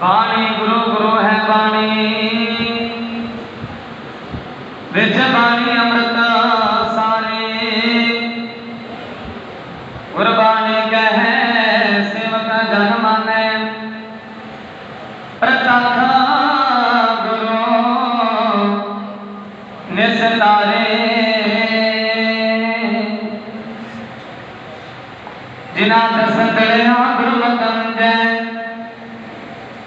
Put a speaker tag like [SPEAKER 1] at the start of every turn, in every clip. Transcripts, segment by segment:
[SPEAKER 1] ਬਾਣੀ ਗੁਰੂ ਗੁਰੂ ਹੈ ਬਾਣੀ ਵਿੱਚ ਬਾਣੀ ਅੰਮ੍ਰਿਤ ਸਾਰੇ ਗੁਰਬਾਣੀ ਕਹੈ ਸੇਵਕ ਜਨ ਮਾਨੈ ਪ੍ਰਤੱਖ ਗੁਰੂ ਨਿਸਤਾਰੇ ਜਿਨਾ ਦਸ ਦੜਿਆ ਗੁਰਮਤਿ ਜੈ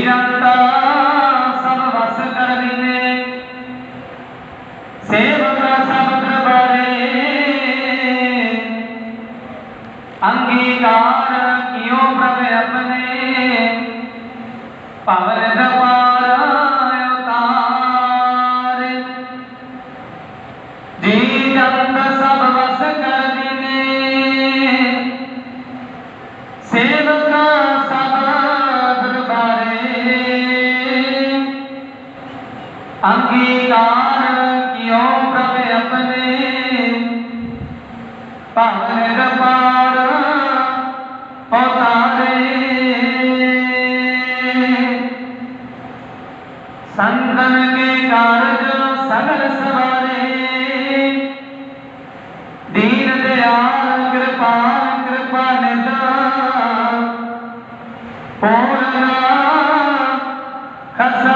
[SPEAKER 1] ਜਨਤਾ ਸਭ ਵਸ ਕਰ ਦਿਨੇ ਸੇਵਕ ਸਭ ਦਰਬਾਰੇ। ਅੰਗੀਕਾਰ ਕਿਉ ਪ੍ਰਭ ਆਪਣੇ? ਪਵਨ ਅੰਗੀਕਾਰ ਕਿਉ ਪ੍ਰਭ ਆਪਣੇ? ਪਵਨ ਦਰਬਾਰ ਸੰਤਨ ਕੇ ਕਾਰਜ ਸਗਲ ਸਵਾਰੇ। ਦੀਨ ਦਿਆਲ ਕਿਰਪਾਲ ਕਿਰਪਾ ਨਿਤ ਪੂਰਨ ਖਸਮ